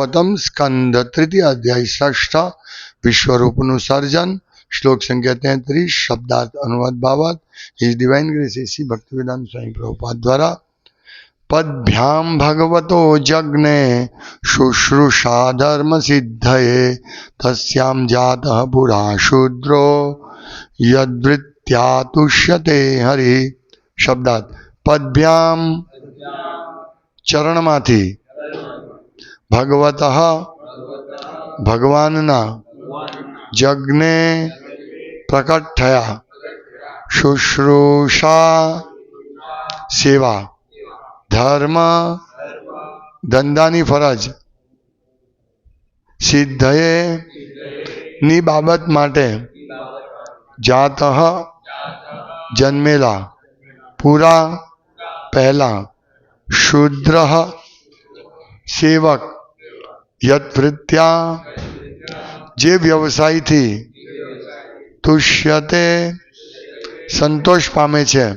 ભાગવતમ સ્કંદ તૃતીય અધ્યાય ષષ્ઠ વિશ્વરૂપનું સર્જન શ્લોક સંખ્યા તેત્રીસ શબ્દાર્થ અનુવાદ બાબત his divine grace A C Bhaktivedanta Swami Prabhupada દ્વારા પદભ્યામ ભગવતો જગ્ને શુશ્રુષા ધર્મ સિદ્ધયે તસ્યામ જાત પુરા શૂદ્રો યદ્વૃત્યાતુષ્યતે હરિ શબ્દાર્થ પદભ્યામ ચરણમાંથી ભગવત ભગવાનના જગને પ્રકટ થયા શુશ્રૂષા સેવા ધર્મ ધંધાની ફરજ સિદ્ધએ ની બાબત માટે જાત જન્મેલા પૂરા પહેલા શુદ્ર સેવક યત્વૃત્યા જે વ્યવસાયથી તુષ્યતે સંતોષ પામે છે.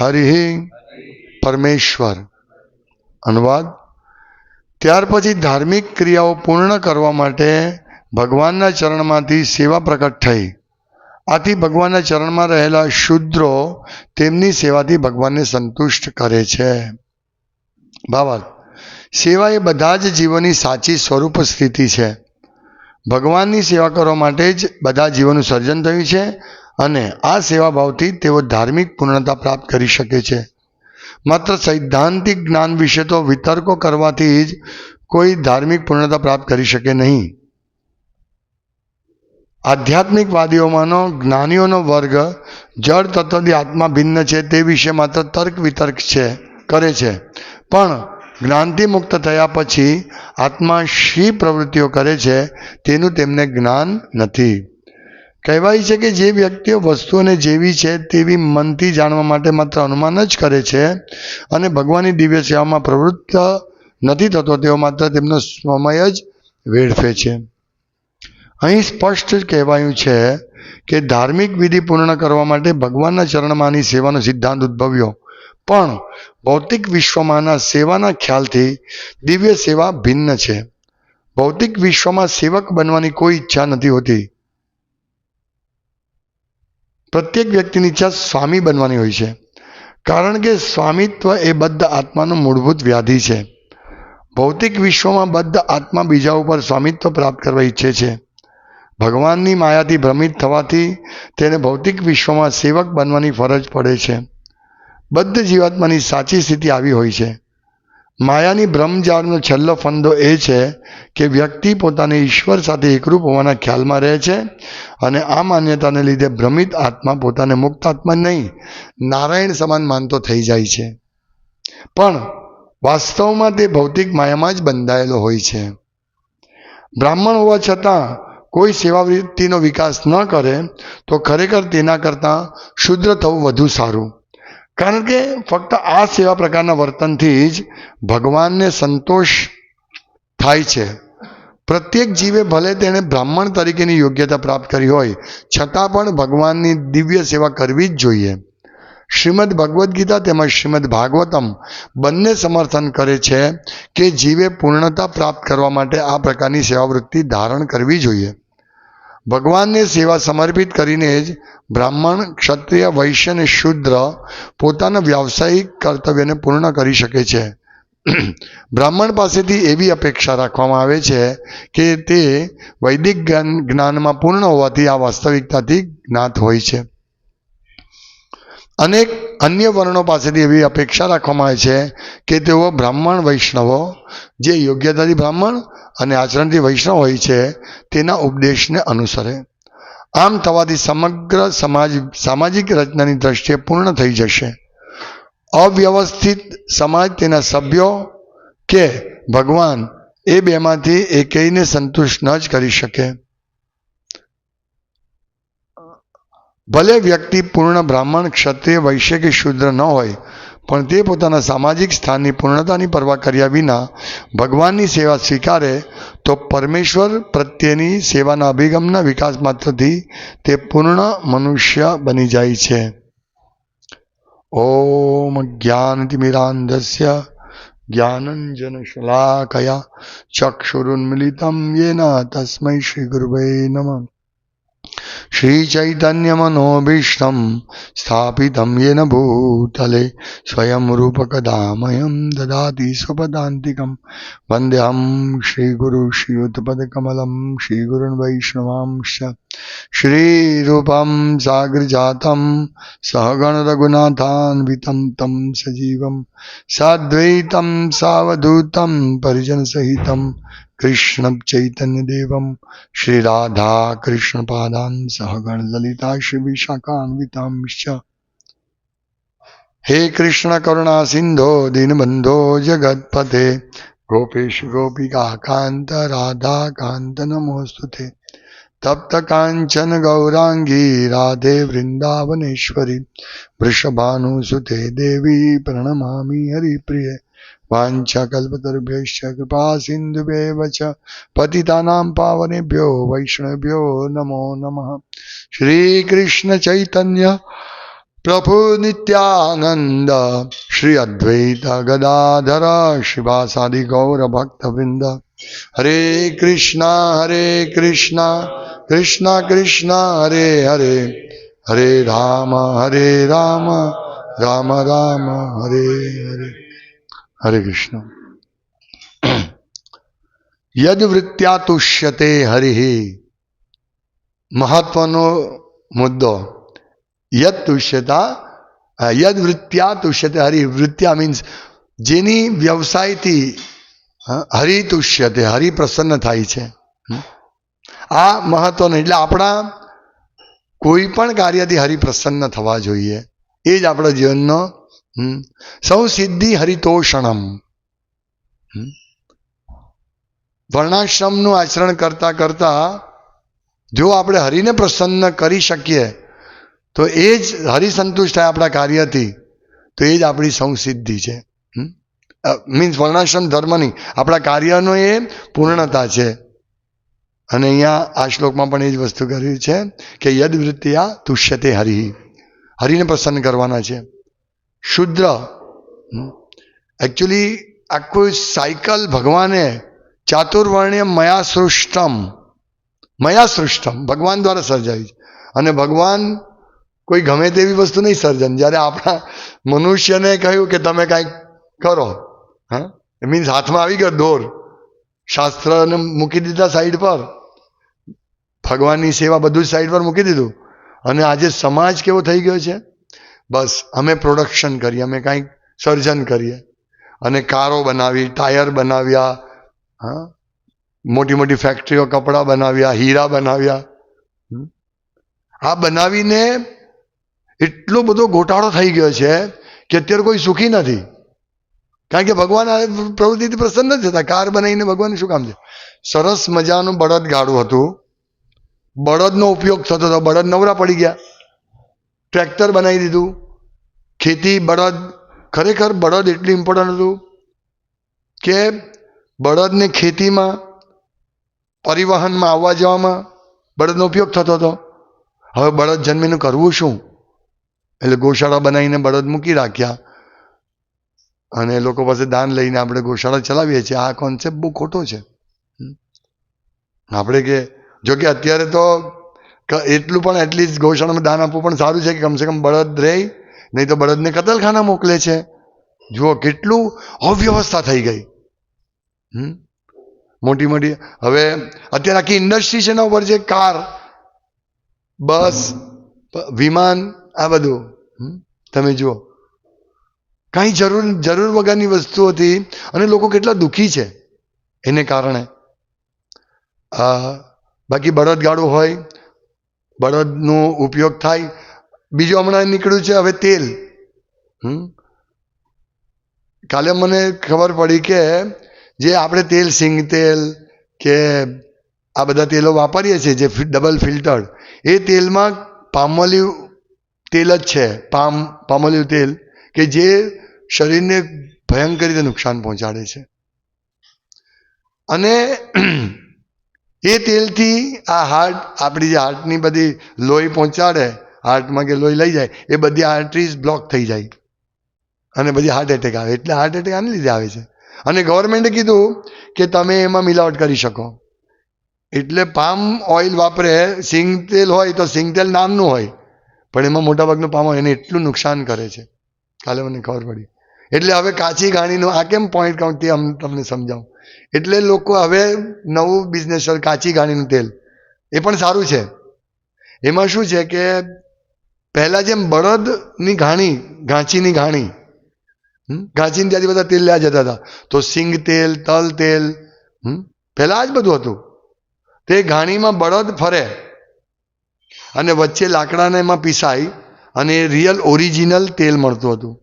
હરિ પરમેશ્વર. અનુવાદ. ત્યાર પછી ધાર્મિક ક્રિયાઓ પૂર્ણ કરવા માટે ભગવાનના ચરણમાંથી સેવા પ્રકટ થઈ. આથી ભગવાનના ચરણમાં રહેલા શુદ્રો તેમની સેવાથી ભગવાનને સંતુષ્ટ કરે છે. ભાવાર્થ. સેવા એ બધા જ જીવોની સાચી સ્વરૂપ સ્થિતિ છે. ભગવાનની સેવા કરવા માટે જ બધા જીવોનું સર્જન થયું છે અને આ સેવા ભાવથી તેઓ ધાર્મિક પૂર્ણતા પ્રાપ્ત કરી શકે છે. માત્ર સૈદ્ધાંતિક જ્ઞાન વિશે તો વિતર્કો કરવાથી જ કોઈ ધાર્મિક પૂર્ણતા પ્રાપ્ત કરી શકે નહીં. આધ્યાત્મિકવાદીઓમાંનો જ્ઞાનીઓનો વર્ગ જળ તત્વથી આત્મા ભિન્ન છે તે વિશે માત્ર તર્ક વિતર્ક છે, કરે છે. પણ જ્ઞાનથી મુક્ત થયા પછી આત્મા શી પ્રવૃત્તિઓ કરે છે તેનું તેમને જ્ઞાન નથી. કહેવાય છે કે જે વ્યક્તિઓ વસ્તુઓને જેવી છે તેવી મનથી જાણવા માટે માત્ર અનુમાન જ કરે છે અને ભગવાનની દિવ્ય સેવામાં પ્રવૃત્ત નથી થતો તેઓ માત્ર તેમનો સમય જ વેડફે છે. અહીં સ્પષ્ટ કહેવાયું છે કે ધાર્મિક વિધિ પૂર્ણ કરવા માટે ભગવાનના ચરણમાંની સેવાનો સિદ્ધાંત ઉદ્ભવ્યો. પણ ભૌતિક વિશ્વમાંના સેવાના ખ્યાલથી દિવ્ય સેવા ભિન્ન છે. ભૌતિક વિશ્વમાં સેવક બનવાની કોઈ ઈચ્છા નથી હોતી. પ્રત્યેક વ્યક્તિની ઈચ્છા સ્વામી બનવાની હોય છે. કારણ કે સ્વામિત્વ એ બદ્ધ આત્માનો મૂળભૂત વ્યાધિ છે. ભૌતિક વિશ્વમાં બદ્ધ આત્મા બીજા ઉપર સ્વામિત્વ પ્રાપ્ત કરવા ઈચ્છે છે. ભગવાનની માયાથી ભ્રમિત થવાથી તેને ભૌતિક વિશ્વમાં સેવક બનવાની ફરજ પડે છે. બદ્ધ જીવાત્માની સાચી સ્થિતિ આવી હોય છે. માયાની બ્રહ્મજાળનો છેલ્લો ફંદો એ છે કે વ્યક્તિ પોતાને ઈશ્વર સાથે એકરૂપ હોવાના ખ્યાલમાં રહે છે અને આ માન્યતાને લીધે ભ્રમિત આત્મા પોતાને મુક્ત આત્મા નહીં, નારાયણ સમાન માનતો થઈ જાય છે. પણ વાસ્તવમાં તે ભૌતિક માયામાં જ બંધાયેલો હોય છે. બ્રાહ્મણ હોવા છતાં કોઈ સેવાવૃત્તિનો વિકાસ ન કરે તો ખરેખર તેના કરતાં શુદ્ર થવું વધુ સારું. કારણ કે ફક્ત આ સેવા પ્રકારના વર્તનથી જ ભગવાનને સંતોષ થાય છે. પ્રત્યેક જીવે ભલે તેણે બ્રાહ્મણ તરીકેની યોગ્યતા પ્રાપ્ત કરી હોય, છતાં પણ ભગવાનની દિવ્ય સેવા કરવી જ જોઈએ. શ્રીમદ ભગવદ્ ગીતા તેમજ શ્રીમદ ભાગવતમ બંને સમર્થન કરે છે કે જીવે પૂર્ણતા પ્રાપ્ત કરવા માટે આ પ્રકારની સેવાવૃત્તિ ધારણ કરવી જોઈએ. ભગવાનને સેવા સમર્પિત કરીને જ બ્રાહ્મણ, ક્ષત્રિય, વૈશ્ય અને શુદ્ર પોતાના વ્યાવસાયિક કર્તવ્યને પૂર્ણ કરી શકે છે. બ્રાહ્મણ પાસેથી એવી અપેક્ષા રાખવામાં આવે છે કે તે વૈદિક જ્ઞાનમાં પૂર્ણ હોવાથી આ વાસ્તવિકતાથી જ્ઞાત હોય છે. અનેક અન્ય વર્ણો પાસેથી એવી અપેક્ષા રાખવામાં આવે છે કે તેઓ બ્રાહ્મણ, વૈષ્ણવો જે યોગ્યતાથી બ્રાહ્મણ અને આચરણથી વૈષ્ણવ હોય છે, તેના ઉપદેશને અનુસરે. આમ થવાથી સમગ્ર સમાજ, સામાજિક રચનાની દ્રષ્ટિએ પૂર્ણ થઈ જશે. અવ્યવસ્થિત સમાજ તેના સભ્યો કે ભગવાન એ બેમાંથી એકેયને સંતુષ્ટ ન જ કરી શકે. ભલે વ્યક્તિ પૂર્ણ બ્રાહ્મણ, ક્ષત્રિય, વૈશ્ય કે શુદ્ર ન હોય પણ તે પોતાના સામાજિક સ્થાનની પૂર્ણતાની પરવા કર્યા વિના ભગવાનની સેવા સ્વીકારે તો પરમેશ્વર પ્રત્યેની સેવાના અભિગમના વિકાસ માત્રથી તે પૂર્ણ મનુષ્ય બની જાય છે. ઓમ જ્ઞાનતિમિરાંધસ્ય જ્ઞાનંજન શલાકયા ચક્ષુરુન્મિલિતમ યેના તસ્મૈ શ્રી ગુરુવે નમઃ. श्रीचैतन्यमनोभीष्टं स्थापितं येन भूतले स्वयं रूपकदामयं ददाति स्वपदान्तिकं वन्देऽहं श्रीगुरु श्रीयुतपदकमलं श्रीगुरुन् वैष्णवांश्च श्रीरूपं साग्रजातं सहगणरघुनाथान्वितं तं सजीवं साद्वैतं सावधूतं परिजनसहितं કૃષ્ણ ચૈતન્ય દેવમ શ્રી રાધા કૃષ્ણ પાદાન સહગણ લલિતા શ્રી વિશાખાન્વિતામ હે કૃષ્ણ કરુણા સિંધો દીનબંધો જગતપથે ગોપેશ ગોપિકા કાંત રાધા કાંત નમોસ્તુતે તપ્ત કાંચન ગૌરાંગી રાધે વૃંદાવનેશ્વરી વૃષભાનુસુતે દેવી પ્રણમામી હરિપ્રિય વાંછાકલ્પતરુભ્યશ્ચ કૃપા સિંધુભ્યવ ચ પતિતાનાં પાવનેભ્યો વૈષ્ણવભ્યો નમો નમઃ શ્રી કૃષ્ણ ચૈતન્ય પ્રભુ નિત્યાનંદ શ્રી અદ્વૈત ગદાધર શિવાસાદિ ગૌર ભક્તવૃંદ હરે કૃષ્ણ હરે કૃષ્ણ કૃષ્ણ કૃષ્ણ હરે હરે હરે રામ હરે રામ રામ રામ હરે હરે હરે કૃષ્ણ. યદવૃત્ત્યા તુષ્યતે હરિ. મહત્વનો મુદ્દો. યદ તુષ્યતા યદ વૃત્ત્યા તુષ્યતે હરિ. વૃત્ત્યા મીન્સ જેની વ્યવસાયથી હરિ તુષ્યતે, હરિ પ્રસન્ન થાય છે. આ મહત્વનું, એટલે આપણા કોઈ પણ કાર્યથી હરિ પ્રસન્ન થવા જોઈએ. એ જ આપણા જીવનનો સૌ સિદ્ધિ હરિતોષણમ. વર્ણાશ્રમનું આચરણ કરતા કરતા જો આપણે હરિને પ્રસન્ન કરી શકીએ તો એ જ હરિસંતુષ્ટ થાય આપણા કાર્યથી તો એ જ આપણી સંસિદ્ધિ છે મીન્સ વર્ણાશ્રમ ધર્મની આપણા કાર્યનો એ પૂર્ણતા છે અને અહીંયા આ શ્લોકમાં પણ એ જ વસ્તુ કરી છે કે યદ વૃત્તિયા તુષ્યતે હરિ હરિને પ્રસન્ન કરવાના છે શુદ્ર. એકચ્યુઅલી આખું સાયકલ ભગવાને ચાતુર્વર્ણ્ય મયા સૃષ્ટમ મયા સૃષ્ટમ ભગવાન દ્વારા સર્જાવી છે. અને ભગવાન કોઈ ગમે તેવી વસ્તુ નહીં સર્જન. જ્યારે આપણા મનુષ્યને કહ્યું કે તમે કાંઈક કરો, હા? મીન્સ હાથમાં આવી ગયો દોર. શાસ્ત્રને મૂકી દીધા સાઈડ પર. ભગવાનની સેવા બધું જ સાઈડ પર મૂકી દીધું. અને આજે સમાજ કેવો થઈ ગયો છે? બસ, અમે પ્રોડક્શન કરીએ, અમે કાંઈક સર્જન કરીએ. અને કારો બનાવી ટાયર બનાવ્યા, હા? મોટી મોટી ફેક્ટરીઓ કપડાં બનાવ્યા, હીરા બનાવ્યા. આ બનાવીને એટલો બધો ગોટાળો થઈ ગયો છે કે અત્યારે કોઈ સુખી નથી. કારણ કે ભગવાન આ પ્રવૃત્તિથી પ્રસન્ન નથી થતા કાર બનાવીને ભગવાન શું કામ છે? સરસ મજાનું બળદ ગાડું હતું. બળદનો ઉપયોગ થતો હતો. બળદ નવરા પડી ગયા. ટ્રેક્ટર બનાવી દીધું. ખેતી, બળદ, ખરેખર બળદ એટલું ઇમ્પોર્ટન્ટ હતું કે બળદને ખેતીમાં, પરિવહનમાં આવવા જવામાં બળદનો ઉપયોગ થતો હતો. હવે બળદ જન્મીને કરવું શું? એટલે ગોશાળા બનાવીને બળદ મૂકી રાખ્યા. અને લોકો પાસે દાન લઈને આપણે ગૌશાળા ચલાવીએ છીએ. આ કોન્સેપ્ટ બહુ ખોટો છે. આપણે કે, જો કે અત્યારે તો એટલું પણ એટલીસ્ટ ગૌશાળામાં દાન આપવું પણ સારું છે કે કમસે કમ બળદ રહે, નહીં તો બળદને કતલખાના મોકલે છે. જુઓ કેટલું અવ્યવસ્થા થઈ ગઈ. હમ? મોટી મોટી, હવે અત્યારે આખી ઇન્ડસ્ટ્રી છે એના ઉપર છે કાર, બસ વિમાન, આ બધું. તમે જુઓ. કાંઈ જરૂર જરૂર વગરની વસ્તુઓથી અને લોકો કેટલા દુઃખી છે એને કારણે. બાકી બળદગાડું હોય બળદનો ઉપયોગ થાય. બીજું હમણાં નીકળ્યું છે હવે તેલ. કાલે મને ખબર પડી કે જે આપણે તેલ, સિંગ તેલ કે આ બધા તેલો વાપરીએ છીએ, જે ડબલ ફિલ્ટર્ડ, એ તેલમાં પામોલિવ તેલ જ છે. પામ, પામોલિવ તેલ કે જે શરીરને ભયંકર રીતે નુકસાન પહોંચાડે છે. અને એ તેલથી આ હાર્ટ, આપણી જે હાર્ટની બધી લોહી પહોંચાડે, હાર્ટમાં કે લોહી લઈ જાય, એ બધી આર્ટરીઝ બ્લોક થઈ જાય. અને બધી હાર્ટ એટેક આવે. એટલે હાર્ટ એટેક આને લીધે આવે છે. અને ગવર્મેન્ટે કીધું કે તમે એમાં મિલાવટ કરી શકો. એટલે પામ ઓઇલ વાપરે, સિંગ તેલ હોય તો સિંગ તેલ નામનું હોય, પણ એમાં મોટાભાગનું પામ ઓઇલ એને એટલું નુકસાન કરે છે. કાલે મને ખબર પડી. એટલે હવે કાચી ઘાણીનું આ કેમ પોઈન્ટ તે અમને તમને સમજાવું એટલે લોકો હવે નવું બિઝનેસ કાચી ઘાણીનું તેલ એ પણ સારું છે એમાં શું છે કે પહેલાં જેમ બળદની ઘાણી ઘાંચીની ઘાણી? ઘાંચીને ત્યાંથી બધા તેલ લેવા જતા હતા તો સિંગ તેલ, તલ તેલ? પહેલાં જ બધું હતું તે ઘાણીમાં બળદ ફરે અને વચ્ચે લાકડાને એમાં પીસાય અને રિયલ ઓરિજિનલ તેલ મળતું હતું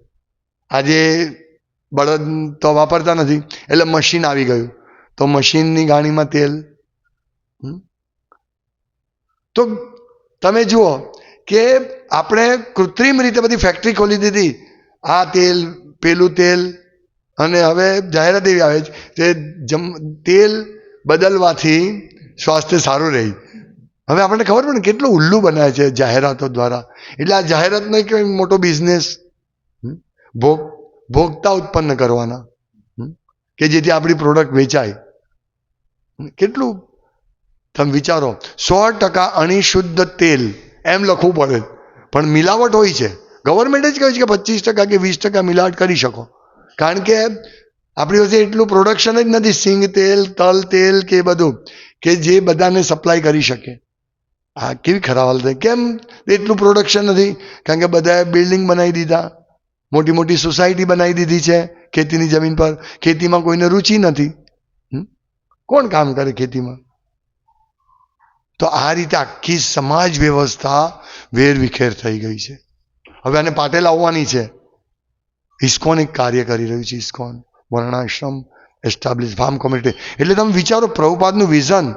આજે બળદ તો વાપરતા નથી, એટલે મશીન આવી ગયું. તો મશીનની ગાણીમાં તેલ? તો તમે જુઓ કે આપણે કૃત્રિમ રીતે બધી ફેક્ટરી ખોલી દીધી. આ તેલ, પેલું તેલ, અને હવે જાહેરાત એવી આવે છે કે જમ, તેલ બદલવાથી સ્વાસ્થ્ય સારું રહે. હવે આપણને ખબર પડે કેટલું ઉલ્લુ બનાવે છે જાહેરાતો દ્વારા. એટલે આ જાહેરાતનો એક મોટો બિઝનેસ ભોગ, ભોગતા ઉત્પન્ન કરવાના. કે જેથી આપણી પ્રોડક્ટ વેચાય. કેટલું? તમે વિચારો, સો ટકા અણિશુદ્ધ તેલ, એમ લખવું પડે. પણ મિલાવટ હોય છે. ગવર્મેન્ટે જ કહે છે કે પચીસ ટકા કે વીસ ટકા મિલાવટ કરી શકો. કારણ કે આપણી પાસે એટલું પ્રોડક્શન જ નથી. સિંગ તેલ, તલ તેલ કે બધું, કે જે બધાને સપ્લાય કરી શકે. આ કેવી ખરાબ હાલત કેમ એટલું પ્રોડક્શન નથી? કારણ કે બધાએ બિલ્ડિંગ બનાવી દીધા. મોટી મોટી સોસાયટી બનાવી દીધી છે ખેતીની જમીન પર. ખેતીમાં કોઈને રુચિ નથી? કોણ કામ કરે ખેતીમાં? તો આ રીતે આખી સમાજ વ્યવસ્થા વેરવિખેર થઈ ગઈ છે. હવે આને પાટેલ આવવાની છે. ઇસ્કોન એક કાર્ય કરી રહ્યું છે, ઇસ્કોન. વર્ણાશ્રમ એસ્ટાબ્લિશ ફાર્મ કોમ્યુનિટી એટલે તમે વિચારો, પ્રભુપાદનું વિઝન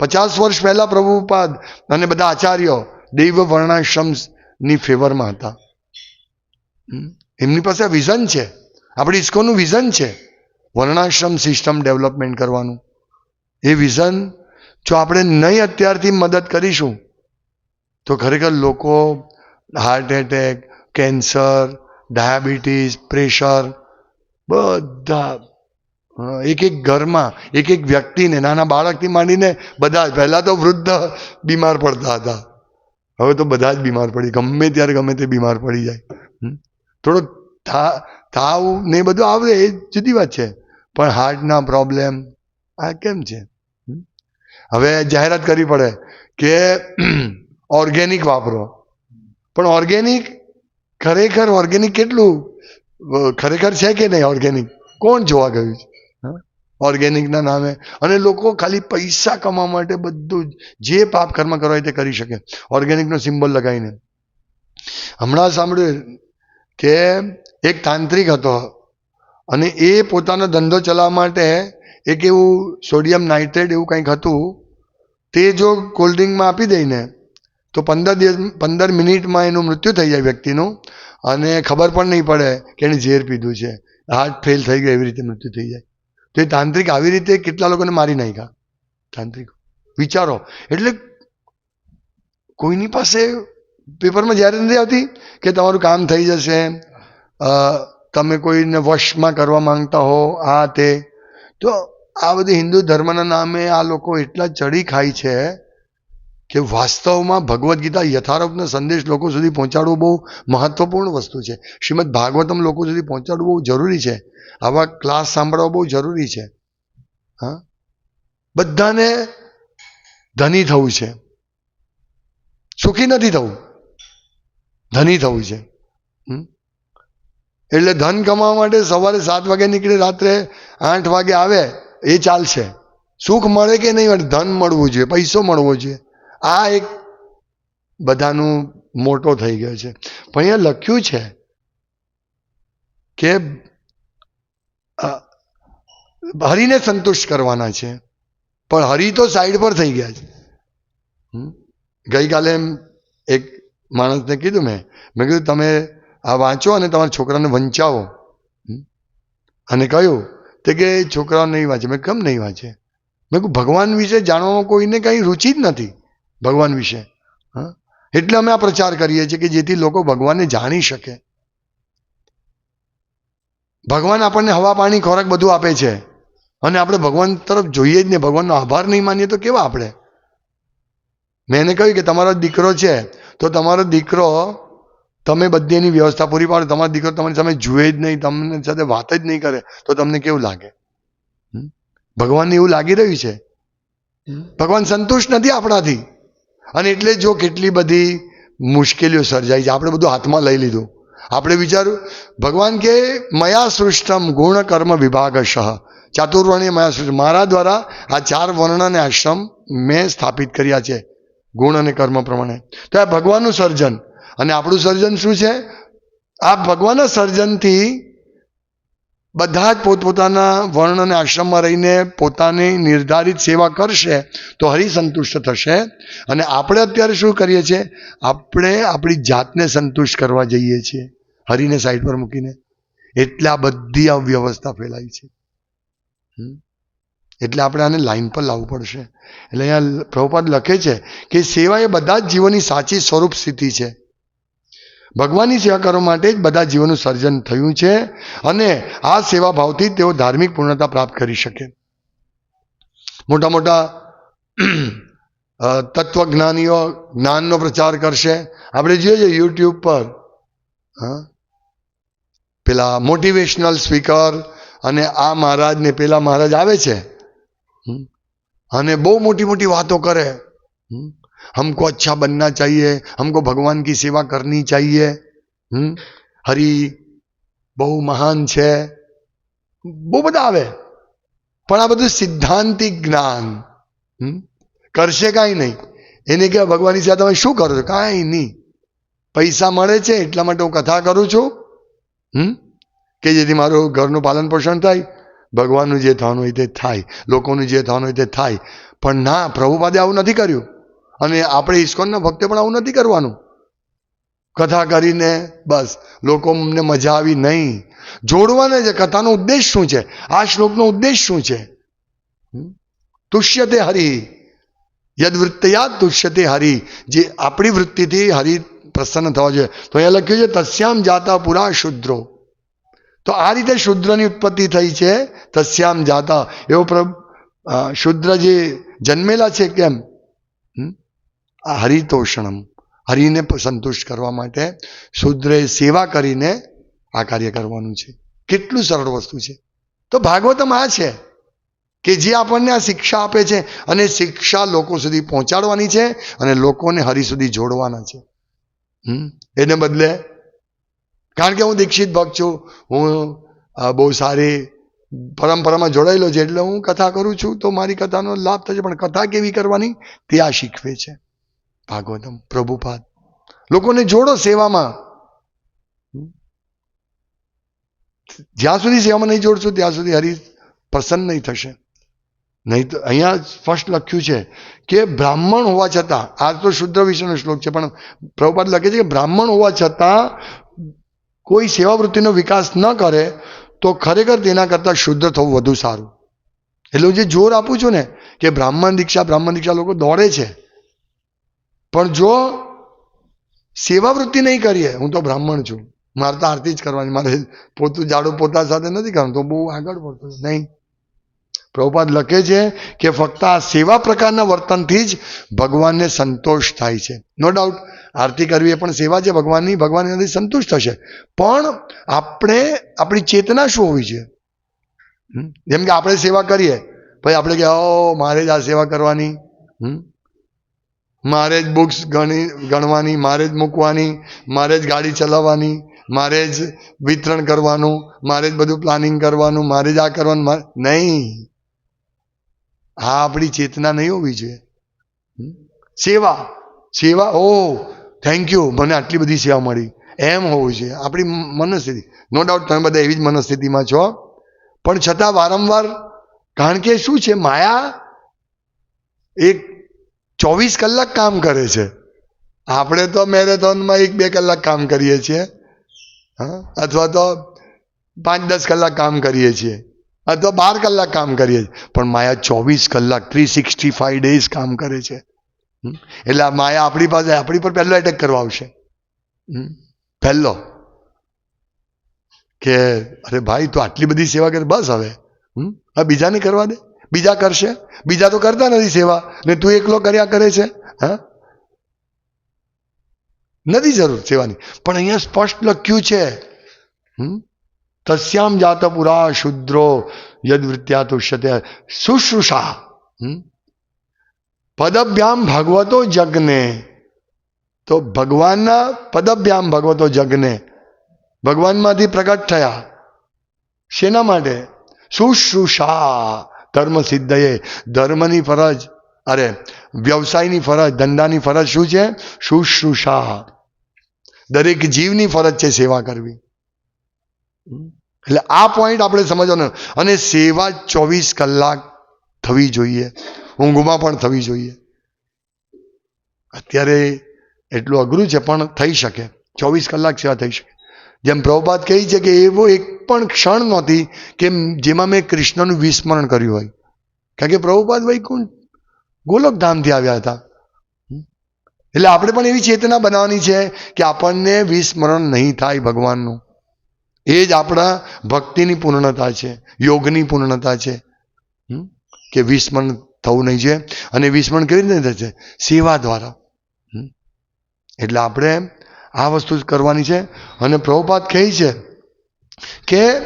પચાસ વર્ષ પહેલાં પ્રભુપાદ અને બધા આચાર્યો દૈવ વર્ણાશ્રમની ફેવરમાં હતા? એમની પાસે વિઝન છે. આપણે ઇસ્કોનનું વિઝન છે. વર્ણાશ્રમ સિસ્ટમ ડેવલપમેન્ટ કરવાનું. એ વિઝન જો આપણે નહીં અત્યારથી મદદ કરીશું, તો ખરેખર લોકો heart attack cancer diabetes pressure બધા એક એક ઘરમાં એક એક વ્યક્તિને, નાના બાળકથી માંડીને બધા જ. પહેલાં તો વૃદ્ધ બીમાર પડતા હતા. હવે તો બધા જ બીમાર પડી, ગમે ત્યારે ગમે તે બીમાર પડી જાય. હમ? થોડોક થા, થાવ ને એ બધું આવે એ જુદી વાત છે. પણ હાર્ટના પ્રોબ્લેમ, આ કેમ છે? હવે જાહેરાત કરવી પડે કે ઓર્ગેનિક વાપરો. પણ ઓર્ગેનિક, ખરેખર ઓર્ગેનિક કેટલું? ખરેખર છે કે નહીં ઓર્ગેનિક? કોણ જોવા ગયું છે? ઓર્ગેનિકના નામે. અને લોકો ખાલી પૈસા કમાવા માટે બધું જે પાપ કર્મ કરવા હોય તે કરી શકે. ઓર્ગેનિકનો સિમ્બોલ લગાવીને. હમણાં સાંભળ્યું કે એક તાંત્રિક હતો અને એ પોતાનો ધંધો ચલાવવા માટે એક એવું સોડિયમ નાઇટ્રેટ એવું કંઈક હતું, તે જો કોલ્ડ ડ્રિંકમાં આપી દઈને, તો પંદર દિવસ, પંદર મિનિટમાં એનું મૃત્યુ થઈ જાય વ્યક્તિનું અને ખબર પણ નહીં પડે કે એણે ઝેર પીધું છે. હાર્ટ ફેલ થઈ ગયું એવી રીતે મૃત્યુ થઈ જાય. તો એ તાંત્રિક આવી રીતે કેટલા લોકોને મારી નાખ્યા? તાંત્રિક. વિચારો. એટલે કોઈની પાસે પેપરમાં જ્યારે નથી આવતી કે તમારું કામ થઈ જશે તમે કોઈને વશમાં કરવા માંગતા હો, આ તે, તો આ બધી હિન્દુ ધર્મના નામે આ લોકો એટલા ચડી ખાય છે કે વાસ્તવમાં ભગવદ્ ગીતા યથાર્થનો સંદેશ લોકો સુધી પહોંચાડવો બહુ મહત્વપૂર્ણ વસ્તુ છે. શ્રીમદ ભાગવતમ લોકો સુધી પહોંચાડવું બહુ જરૂરી છે. આવા ક્લાસ સાંભળવા બહુ જરૂરી છે. હા? બધાને ધની થવું છે. સુખી નથી થવું. ધની થવું છે? એટલે ધન કમાવા માટે સવારે સાત વાગે નીકળે, રાત્રે આઠ વાગે આવે, એ ચાલશે. સુખ મળે કે નહીં મળે? ધન મળવું જોઈએ, પૈસો મળવો જોઈએ. આ એક બધાનું મોટો થઈ ગયો છે. પણ અહીંયા લખ્યું છે કે હરિને સંતુષ્ટ કરવાના છે. પણ હરિ તો સાઈડ પર થઈ ગયા છે? ગઈકાલે એમ એક માણસને કીધું મેં. મેં કીધું, તમે આ વાંચો અને તમારા છોકરાને વંચાવો. અને કહ્યું, તે કે છોકરાઓ નહીં વાંચે. મેં કેમ નહીં વાંચે? મેં કહ્યું ભગવાન વિશે જાણવામાં કોઈને કંઈ રુચિ જ નથી, ભગવાન વિશે. હા? એટલે અમે આ પ્રચાર કરીએ છીએ કે જેથી લોકો ભગવાનને જાણી શકે. ભગવાન આપણને હવા, પાણી, ખોરાક બધું આપે છે. અને આપણે ભગવાન તરફ જોઈએ જ નહીં. ભગવાનનો આભાર નહીં માનીએ તો કેવા આપણે? મેં એને કહ્યું કે, તમારો દીકરો છે તો તમારો દીકરો તમે બધી એની વ્યવસ્થા પૂરી પાડો. તમારો દીકરો તમારી સામે જુએ જ નહીં તમને સાથે વાત જ નહીં કરે તો તમને કેવું લાગે? ભગવાનને એવું લાગી રહ્યું છે? ભગવાન સંતુષ્ટ નથી આપણાથી? અને એટલે જો કેટલી બધી મુશ્કેલીઓ સર્જાઈ છે. આપણે બધું હાથમાં લઈ લીધું. આપણે વિચાર્યું ભગવાન કે મયા સૃષ્ટમ ગુણ કર્મ વિભાગશ ચાતુર્વર્ણીય મયા સૃષ્ટ મારા દ્વારા આ ચાર વર્ણ અને આશ્રમ મેં સ્થાપિત કર્યા છે. ગુણ અને કર્મ પ્રમાણે. તો આ ભગવાનનું સર્જન. અને આપણું સર્જન શું છે? આ ભગવાનના સર્જનથી બધા જ પોતપોતાના વર્ણ અને આશ્રમમાં રહીને પોતાની નિર્ધારિત સેવા કરશે તો હરિ સંતુષ્ટ થશે. અને આપણે અત્યારે શું કરીએ છીએ? આપણે આપણી જાતને સંતુષ્ટ કરવા જઈએ છીએ. હરિને સાઈડ પર મૂકીને. એટલે આ બધી અવ્યવસ્થા ફેલાય છે. હમ? એટલે આપણે આને લાઈન પર લાવવું પડશે. એટલે અહીંયા પ્રભુપાદ લખે છે કે સેવા એ બધા જ જીવોની સાચી સ્વરૂપ સ્થિતિ છે. ભગવાનની સેવા કરવા માટે જ બધા જીવોનું સર્જન થયું છે અને આ સેવા ભાવથી તેઓ ધાર્મિક પૂર્ણતા પ્રાપ્ત કરી શકે. મોટા મોટા તત્વજ્ઞાનીઓ જ્ઞાનનો પ્રચાર કરશે. આપણે જોઈએ છીએ યુટ્યુબ પર પેલા મોટિવેશનલ સ્પીકર અને આ મહારાજ ને પેલા મહારાજ આવે છે. અને બહુ મોટી મોટી વાતો કરે હમ. हमको अच्छा बनना चाहिए हमको भगवान की सेवा करनी चाहिए હમ હરિ બહુ મહાન છે બહુ બધા આવે પણ આ બધું સિદ્ધાંતિક જ્ઞાન હમ કરશે કાંઈ નહીં એને કે ભગવાનની સેવા તમે શું કરો છો કાંઈ નહીં પૈસા મળે છે એટલા માટે હું કથા કરું છું હમ કે જેથી મારું ઘરનું પાલન પોષણ થાય ભગવાનનું જે થવાનું હોય તે થાય, લોકોનું જે થવાનું હોય તે થાય. પણ ના, પ્રભુપાદે આવું નથી કર્યું. અને આપણે ઇસ્કોનના ભક્તે પણ આવું નથી કરવાનું. કથા કરીને બસ લોકોને મજા આવી નહીં. જોડવાને છે, કથાનો ઉદ્દેશ શું છે? આ શ્લોકનો ઉદ્દેશ શું છે? તુષ્યતે હરિ. યદ વૃત્તયા તુષ્યતે હરિ. જે આપણી વૃત્તિથી હરિ પ્રસન્ન થવા જોઈએ. તો અહીંયા લખ્યું છે, તસ્યામ જાતા પુરા શુદ્રો. તો આ રીતે શુદ્રની ઉત્પત્તિ થઈ છે, તસ્યામ જાતા. એવો પ્ર શુદ્ર જે જન્મેલા છે કેમ? આ હરિતોષણમ. હરિને સંતુષ્ટ કરવા માટે શુદ્રે સેવા કરીને આ કાર્ય કરવાનું છે. કેટલું સરળ વસ્તુ છે. તો ભાગવતમ આ છે કે જે આપણને આ શિક્ષા આપે છે અને શિક્ષા લોકો સુધી પહોંચાડવાની છે અને લોકોને હરિ સુધી જોડવાના છે. એને બદલે કારણ કે હું દીક્ષિત ભક્ત છું. હું બહુ સારી પરંપરામાં જોડાયેલો છે. એટલે હું કથા કરું છું તો મારી કથાનો લાભ થશે. પણ કથા કેવી કરવાની? તે આ શીખવે છે. ભાગવતમ પ્રભુપાદ. લોકોને જોડો સેવામાં. જ્યાં સુધી સેવામાં નહીં જોડશો, ત્યાં સુધી હરી પ્રસન્ન નહીં થશે. નહીં તો અહીંયા સ્પષ્ટ લખ્યું છે કે બ્રાહ્મણ હોવા છતાં, આ તો શુદ્ર વિષયનો શ્લોક છે, પણ પ્રભુપાદ લખે છે કે બ્રાહ્મણ હોવા છતાં કોઈ સેવાવૃત્તિનો વિકાસ ન કરે, તો ખરેખર તેના કરતાં શુદ્ધ થવું વધુ સારું. એટલે હું જે જોર આપું છું ને, કે બ્રાહ્મણ દીક્ષા બ્રાહ્મણ દીક્ષા લોકો દોડે છે. પણ જો સેવાવૃત્તિ નહીં કરીએ, હું તો બ્રાહ્મણ છું. મારે તો આરતી જ કરવાની, મારે પોતું જાડું પોતા સાથે નથી કરવાનું, તો બહુ આગળ પડતું નહીં. પ્રભુપાદ લખે છે કે ફક્ત આ સેવા પ્રકારના વર્તનથી જ ભગવાનને સંતોષ થાય છે. નો ડાઉટ આરતી કરવી એ પણ સેવા છે, ભગવાનની ભગવાન એનાથી સંતુષ્ટ થશે પણ આપણે આપણી ચેતના શું હોવી છે? જેમ કે આપણે સેવા કરીએ, પછી આપણે કે, ઓ, મારે જ આ સેવા કરવાની. મારે જ બુક્સ ગણી, ગણવાની, મારે જ મૂકવાની, મારે જ ગાડી ચલાવવાની, મારે જ વિતરણ કરવાનું, મારે જ બધું પ્લાનિંગ કરવાનું, મારે જ આ કરવાનું નહીં. આ આપણી ચેતના નહીં હોવી જોઈએ. સેવા સેવા, ઓ થેન્ક યુ મને આટલી બધી સેવા મળી. એમ હોવું જોઈએ. આપણી મનસ્થિતિ. નો ડાઉટ તમે બધા એવી જ મનસ્થિતિમાં છો. પણ છતાં વારંવાર, કારણ કે શું છે, માયા એક ચોવીસ કલાક કામ કરે છે. આપણે તો મેરેથોનમાં એક બે કલાક કામ કરીએ છીએ. હા? અથવા તો પાંચ દસ કલાક કામ કરીએ છીએ. અથવા બાર કલાક કામ કરીએ છીએ. પણ માયા ચોવીસ કલાક થ્રી સિક્સટી ફાઈવ ડેઝ કામ કરે છે? એટલે આ માયા આપણી પાસે આપણી પર પહેલો એટેક કરવા આવશે? પહેલો. કે, અરે ભાઈ, તું આટલી બધી સેવા કરે, બસ હવે. હવે બીજાને કરવા દે. બીજા કરશે. બીજા તો કરતા નથી સેવા. ને તું એકલો કર્યા કરે છે. હા? નથી જરૂર સેવાની. પણ અહીંયા સ્પષ્ટ લખ્યું છે. તસ્યામ જાત પુરા શુદ્રો યદવૃત્યા તુષ્યતે શુશ્રુષા હમ? પદભ્યામ ભગવતો જગને. તો ભગવાનના પદભ્યામ ભગવતો જગને ભગવાનમાંથી પ્રગટ થયા. શેના માટે? શુશ્રુષા ધર્મ સિદ્ધયે ધર્મની ફરજ, અરે, વ્યવસાયની ફરજ, ધંધાની ફરજ શું છે? શુશ્રુષા. દરેક જીવની ફરજ છે સેવા કરવી. એટલે આ પોઈન્ટ આપણે સમજવાનો. અને સેવા ચોવીસ કલાક થવી જોઈએ. ઊંઘમાં પણ થવી જોઈએ. અત્યારે એટલું અઘરું છે, પણ થઈ શકે. ચોવીસ કલાક સેવા થઈ શકે. જેમ પ્રભુપાદ કહી છે કે એવો એક પણ ક્ષણ નહોતી કે જેમાં મેં કૃષ્ણનું વિસ્મરણ કર્યું હોય. કારણ કે પ્રભુપાદ વૈકુંઠ ગોલકધામથી આવ્યા હતા. એટલે આપણે પણ એવી ચેતના બનાવવાની છે કે આપણને વિસ્મરણ નહીં થાય ભગવાનનું. એ જ આપણા ભક્તિની પૂર્ણતા છે, યોગની પૂર્ણતા છે? કે વિસ્મરણ થવું નહીં છે અને વિસ્મરણ કેવી રીતે થશે સેવા દ્વારા. એટલે આપણે આ વસ્તુ કરવાની છે. અને પ્રભુપાત કહે છે કે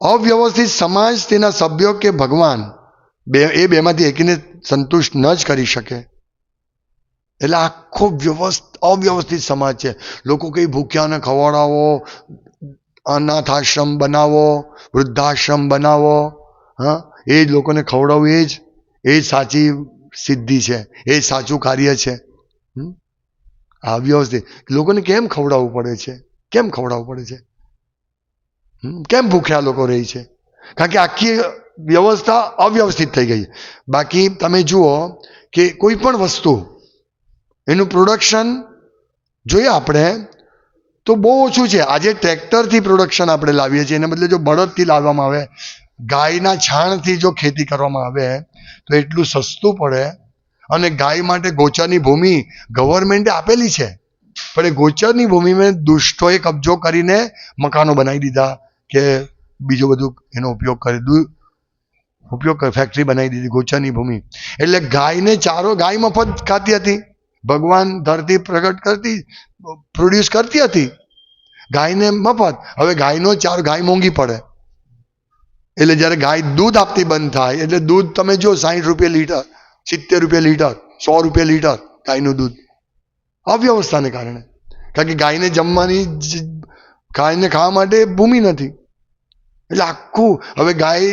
અવ્યવસ્થિત સમાજ તેના સભ્યો કે ભગવાન બે, એ બેમાંથી એકને સંતુષ્ટ ન જ કરી શકે. એટલે આખો વ્યવસ્થ, અવ્યવસ્થિત સમાજ છે. લોકો કંઈ ભૂખ્યાને ખવડાવો, અનાથાશ્રમ બનાવો, વૃદ્ધાશ્રમ બનાવો, હા? એ જ લોકોને ખવડાવવું એ જ. એ સાચી સિદ્ધિ છે, એ સાચું કાર્ય છે? આ વ્યવસ્થિત. લોકોને કેમ ખવડાવવું પડે છે? કેમ ખવડાવવું પડે છે? કેમ ભૂખ્યા લોકો રહે છે? કારણ કે આખી વ્યવસ્થા અવ્યવસ્થિત થઈ ગઈ. બાકી તમે જુઓ કે કોઈ પણ વસ્તુ, એનું પ્રોડક્શન જોઈએ આપણે, તો બહુ ઓછું છે. આજે ટ્રેક્ટરથી પ્રોડક્શન આપણે લાવીએ છીએ. એને બદલે જો બળદથી લાવવામાં આવે ગાયના છાણથી જો ખેતી કરવામાં આવે, તો એટલું સસ્તું પડે અને ગાય માટે ગોચરની ભૂમિ ગવર્મેન્ટે આપેલી છે. પણ એ ગોચરની ભૂમિમાં દુષ્ટોએ કબજો કરીને મકાનો બનાવી દીધા કે બીજું બધું એનો ઉપયોગ કરી ઉપયોગ ફેક્ટરી બનાવી દીધી ગોચરની ભૂમિ. એટલે ગાયને ચારો, ગાય મફત ખાતી હતી. ભગવાન ધરતી પ્રગટ કરતી પ્રોડ્યુસ કરતી હતી. ગાયને મફત. હવે ગાયનો ચારો, ગાય મોંઘી પડે. એટલે જ્યારે ગાય દૂધ આપતી બંધ થાય, એટલે દૂધ તમે જો સાઠ રૂપિયા લીટર, સિત્તેર રૂપિયા લીટર, સો રૂપિયા લીટર ગાયનું દૂધ. અવ્યવસ્થાને કારણે. કારણ કે ગાયને જમવાની ગાયને ખાવા માટે ભૂમિ નથી. એટલે આખું, હવે ગાય,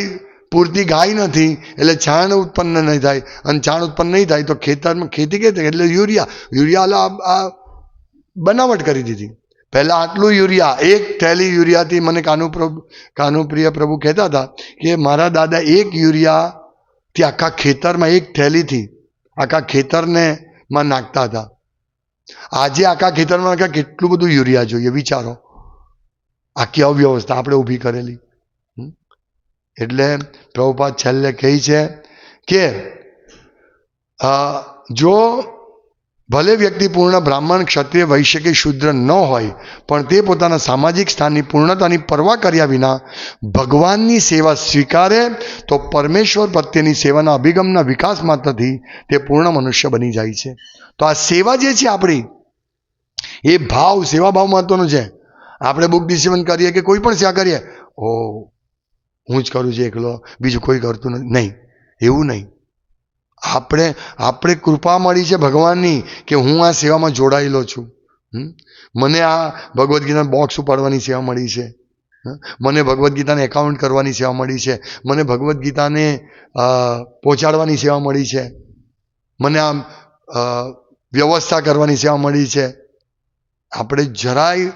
પૂરતી ગાય નથી, એટલે છાણ ઉત્પન્ન નહીં થાય. અને છાણ ઉત્પન્ન નહીં થાય તો ખેતરમાં ખેતી કે એટલે યુરિયા યુરિયા આ બનાવટ કરી દીધી. પહેલાં આટલું યુરિયા, એક થેલી યુરિયાથી મને કાનુ કાનુપ્રિય પ્રભુ કહેતા હતા કે મારા દાદા એક યુરિયાથી આખા ખેતરમાં એક થેલીથી આખા ખેતરને માં નાખતા હતા. આજે આખા ખેતરમાં નાખ્યા કેટલું બધું યુરિયા જોઈએ, વિચારો. આખી અવ્યવસ્થા આપણે ઊભી કરેલી? એટલે પ્રભુપાદ છેલ્લે કહે છે કે જો ભલે વ્યક્તિ પૂર્ણ બ્રાહ્મણ, ક્ષત્રિય વૈશ્ય કે શૂદ્ર ન હોય, પણ તે પોતાના સામાજિક સ્થાનની પૂર્ણતાની પરવા કર્યા વિના ભગવાનની સેવા સ્વીકારે, તો પરમેશ્વર પ્રત્યેની સેવાના અભિગમના વિકાસ માત્રથી તે પૂર્ણ મનુષ્ય બની જાય છે. તો આ સેવા જે છે આપણી, એ ભાવ, સેવા ભાવ મહત્વનો છે. આપણે બુક ડિસિવન કરીએ કે કોઈ પણ સેવા કરીએ ઓ હું જ કરું છું એકલો, બીજું કોઈ કરતું નથી નહીં, એવું નહીં. આપણે આપણે કૃપા મળી છે ભગવાનની કે હું આ સેવામાં જોડાયેલો છું? મને આ ભગવદ્ ગીતાના બોક્સ ઉપાડવાની સેવા મળી છે? મને ભગવદ્ ગીતાને એકાઉન્ટ કરવાની સેવા મળી છે. મને ભગવદ્ ગીતાને પહોંચાડવાની સેવા મળી છે. મને આમ વ્યવસ્થા કરવાની સેવા મળી છે. આપણે જરાય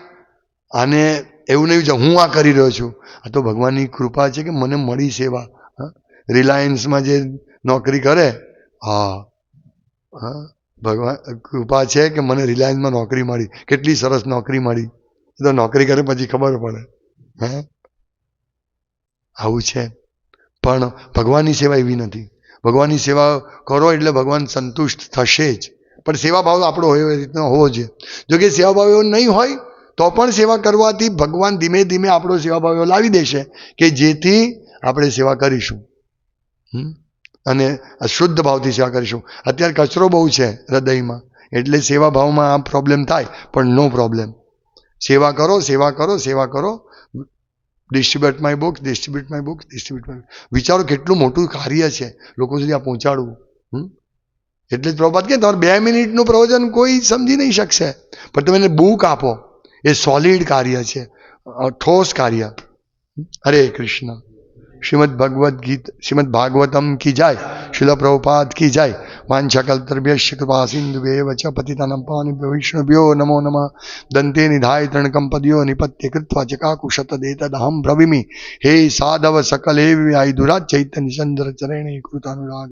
આને એવું નહીં છે હું આ કરી રહ્યો છું. આ તો ભગવાનની કૃપા છે કે મને મળી સેવા? રિલાયન્સમાં જે નોકરી કરે હા. હા. ભગવાન, કૃપા છે કે મને રિલાયન્સમાં નોકરી મળી. કેટલી સરસ નોકરી મળી. એ તો નોકરી કરે પછી ખબર પડે. હે? આવું છે. પણ ભગવાનની સેવા એવી નથી. ભગવાનની સેવા કરો એટલે ભગવાન સંતુષ્ટ થશે જ. પણ સેવા ભાવ આપણો હોય એવી રીતનો હોવો જોઈએ. જો કે સેવા ભાવ એવો નહીં હોય, તો પણ સેવા કરવાથી ભગવાન ધીમે ધીમે આપણો સેવાભાવ લાવી દેશે કે જેથી આપણે સેવા કરીશું. હમ? અને શુદ્ધ ભાવથી સેવા કરીશું. અત્યારે કચરો બહુ છે હૃદયમાં. એટલે સેવા ભાવમાં આ પ્રોબ્લેમ થાય, પણ નો પ્રોબ્લેમ સેવા કરો સેવા કરો સેવા કરો. Distribute my book distribute my book distribute my વિચારો કેટલું મોટું કાર્ય છે લોકો સુધી આ પહોંચાડવું? એટલે જ પ્રભાત કે તમારે બે મિનિટનું પ્રવચન કોઈ સમજી નહીં શકશે. પણ તમે એને બુક આપો. એ સોલિડ કાર્ય છે. ઠોસ કાર્ય. હરે કૃષ્ણ. શ્રીમદ ભગવદ્ ગીત શ્રીમદ ભાગવતમ કી જાય શિલ પ્રભુપાદ કી જાય વાંછકલ્તર્ભ્ય કૃપા સિંધુ વચ પતિતાનમ પાની વૈષ્ણવ્યો નમો નમ દંતે નિધાય તૃણકંપદ્યો નિપત્ય કૃત્વા ચકાકુશત દેતદહમ બ્રવીમિ હે સાધવ સકલે વ્યાય વિઆઈ દુરાત ચૈતન્ય ચંદ્ર ચરણે કૃતાનુરાગ